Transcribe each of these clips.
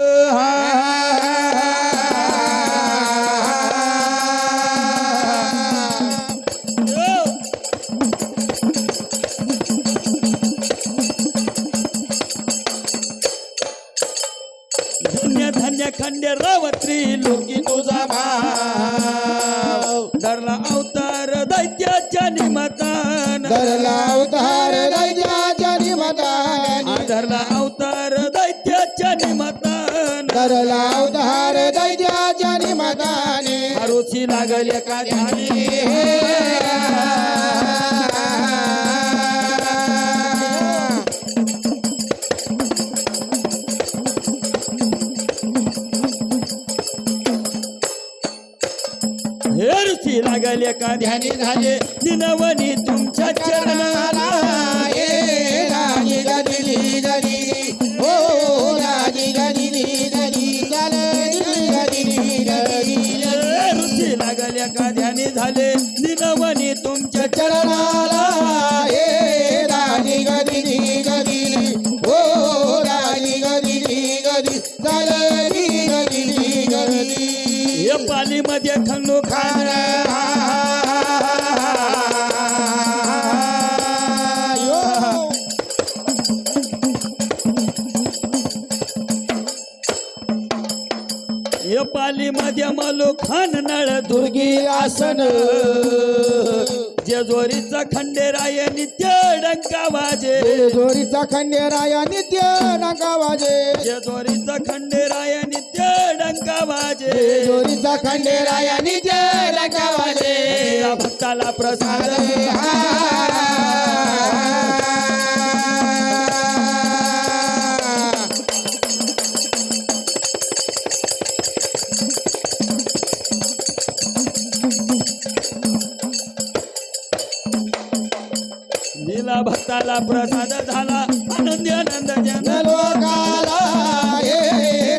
धन्य धन्य खंड्य रावत्री लोकी तुझा भाव. धरला अवतार दैत्याच्या निमतान. धरला अवतार दैत्याच्या निमताने. धरला अवतार धरला अवतार दैत्याच्या निमताने आरोची लागल एका ध्यानी हे ऋषी लागल एका ध्यानी झाले. दिनवनी तुमच्या चरणाला. ए राजी गदिली झाले दिनवनी तुमच्या या पालीमध्ये मलो खान नळ दुर्गी आसन. जेजोरीचा खंडेराय नित्य डंका वाजे. जोरीचा खंडेराया नित्य नका वाजे. जेजोरीचा खंडेराय नित्य डंका वाजे. जोरीचा खंडेराया नित्य नका वाजे. भक्ताला प्रसाद. भक्ताला प्रसाद झाला आनंदी आनंद जन लोकाला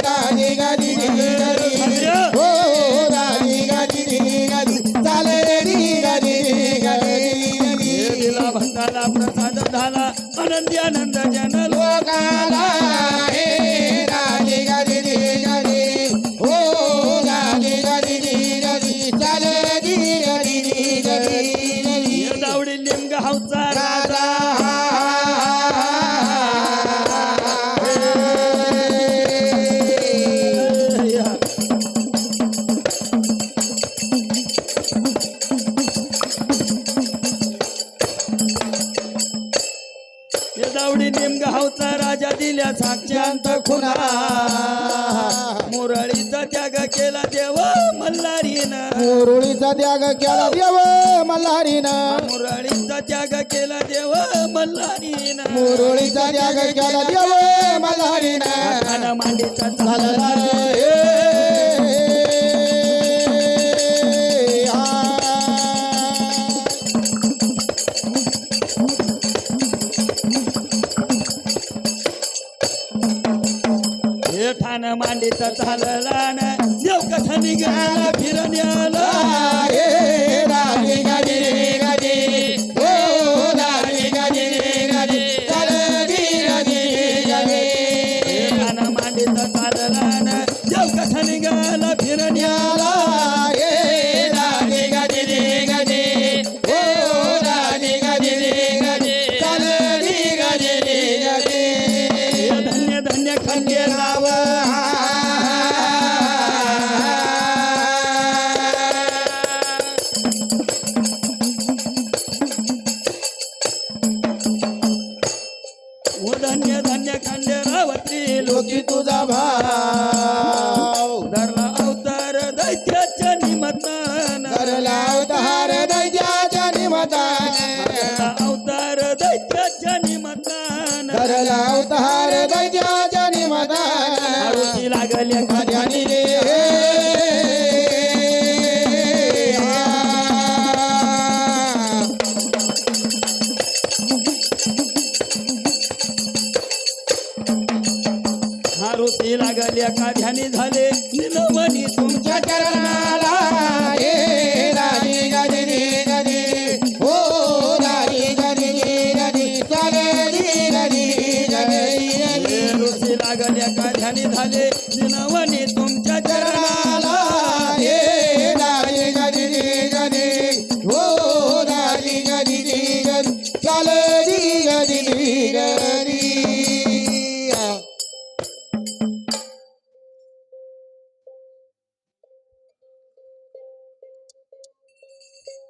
राजी हो राजी चाले री भक्ताला प्रसाद झाला आनंदी आनंद जन लोकाला दिल्या साक्षांत खुना मुरळीचा त्याग केला देव मल्हारीनं. मुरळीचा त्याग केला देव मल्हारीनं. मुरळीचा त्याग केला देव मल्हारीनं. मुरळीचा त्याग केला देव मल्हारीनं. मांडीचा झालं ठाण मांडीचा चालला ना देव निघाला फिरण्याला धन्य धन्य खंडे रावत्री लोकी तुझा भाव. धरला अवतार दैत्याच्या निमतान करला अवतार दैत्याच्या निमताने अवतार दैत्याच्या निमतान करला अवतार दैत्याच्या निमताने लागल रे हारुची लागल्या एका झाले निलवणी तुमच्या चरणाला.